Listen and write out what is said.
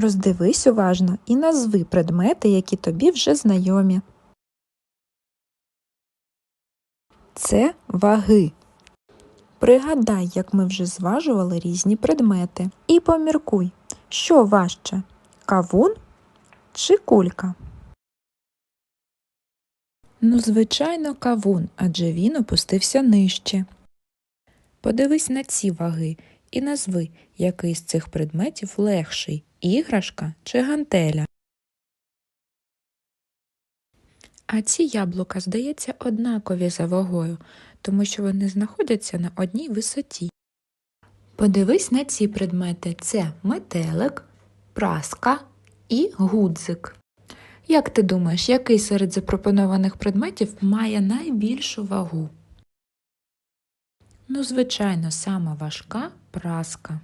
Роздивись уважно і назви предмети, які тобі вже знайомі. Це ваги. Пригадай, як ми вже зважували різні предмети. І поміркуй, що важче кавун чи кулька? Ну, звичайно, кавун, адже він опустився нижче. Подивись на ці ваги і назви, який з цих предметів легший іграшка чи гантеля. А ці яблука, здається, однакові за вагою, тому що вони знаходяться на одній висоті. Подивись на ці предмети це метелик, праска і гудзик. Як ти думаєш, який серед запропонованих предметів має найбільшу вагу? Ну, звичайно, сама важка праска.